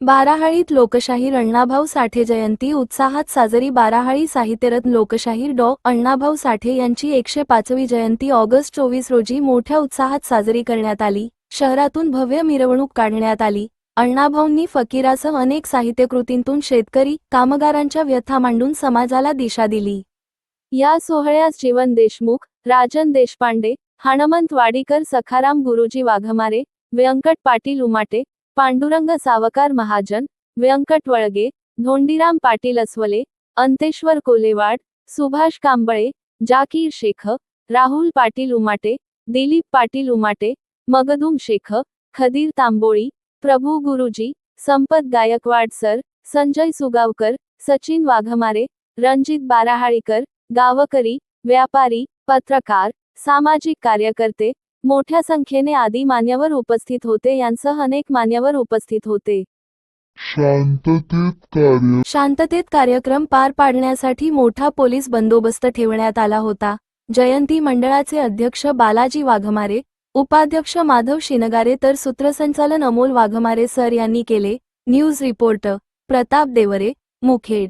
बाराहळीत लोकशाहीर अण्णाभाऊ साठे जयंती उत्साहात साजरी बाराहळी साहित्यरत्न लोकशाहीर डॉ. अण्णाभाऊ साठे यांची एकशे पाचवी जयंती ऑगस्ट चोवीस रोजी मोठ्या उत्साहात साजरी करण्यात आली. शहरातून भव्य मिरवणूक काढण्यात आली. अण्णाभाऊंनी फकीरासह अनेक साहित्यकृतींतून शेतकरी कामगारांच्या व्यथा मांडून समाजाला दिशा दिली. या सोहळ्यास जीवन देशमुख राजन देशपांडे हणमंत वाडीकर सखाराम गुरुजी वाघमारे व्यंकट पाटील उमाटे पांडुरंग सावकार महाजन व्यंकट वळगे धोंडीराम पाटील अस्वले अंतेश्वर कोलेवाड सुभाष कांबळे जाकीर शेख राहुल पाटील उमाटे दिलीप पाटील उमाटे मगदुम शेख खदीर तांबोळी प्रभू गुरुजी संपत गायकवाड सर संजय सुगावकर सचिन वाघमारे रणजित बाराहाळीकर गावकरी व्यापारी पत्रकार सामाजिक कार्यकर्ते मोठ्या संख्येने आदी मान्यवर उपस्थित होते. यांसह अनेक मान्यवर उपस्थित होते. शांततेत कार्य शांततेत कार्यक्रम पार पाडण्यासाठी मोठा पोलीस बंदोबस्त ठेवण्यात आला होता. जयंती मंडळाचे अध्यक्ष बालाजी वाघमारे उपाध्यक्ष माधव शिनगारे तर सूत्रसंचालन अमोल वाघमारे सर यांनी केले. News reporter Pratap Deore Mukhed.